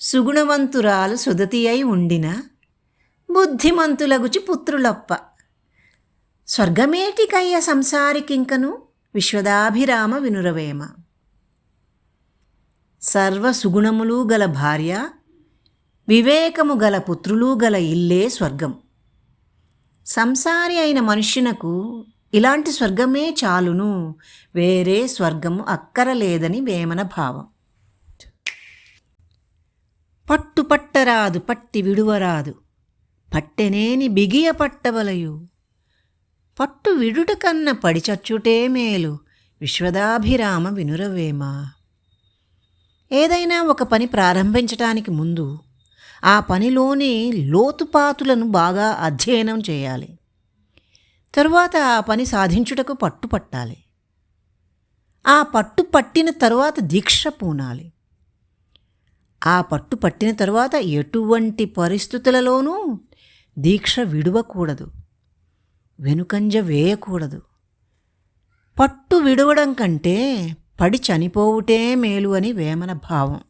సుగుణవంతురాలు సుదతి అయి ఉండిన బుద్ధిమంతులగుచి పుత్రులప్ప. స్వర్గమేటికయ్య సంసారికింకను విశ్వదాభిరామ వినురవేమ. సర్వ సుగుణములు గల భార్య వివేకము గల పుత్రులు గల ఇల్లే స్వర్గం. సంసారి అయిన మనుష్యునకు ఇలాంటి స్వర్గమే చాలును వేరే స్వర్గము అక్కరలేదని వేమన భావం పట్టు పట్టరాదు పట్టి విడువరాదు. పట్టెనేని బిగియ పట్టవలయు. పట్టు విడుట కన్న పడిచచ్చుటే మేలు విశ్వదాభిరామ వినురవేమా. ఏదైనా ఒక పని ప్రారంభించటానికి ముందు ఆ పనిలోని లోతుపాతులను బాగా అధ్యయనం చేయాలి. తరువాత ఆ పని సాధించుటకు పట్టుపట్టాలి ఆ పట్టు పట్టిన తరువాత దీక్ష పూనాలి. ఆ పట్టు పట్టిన తరువాత ఎటువంటి పరిస్థితులలోనూ దీక్ష విడవకూడదు. వెనుకంజ వేయకూడదు. పట్టు విడవడం కంటే పడి చనిపోవుటే మేలు అని వేమన భావం.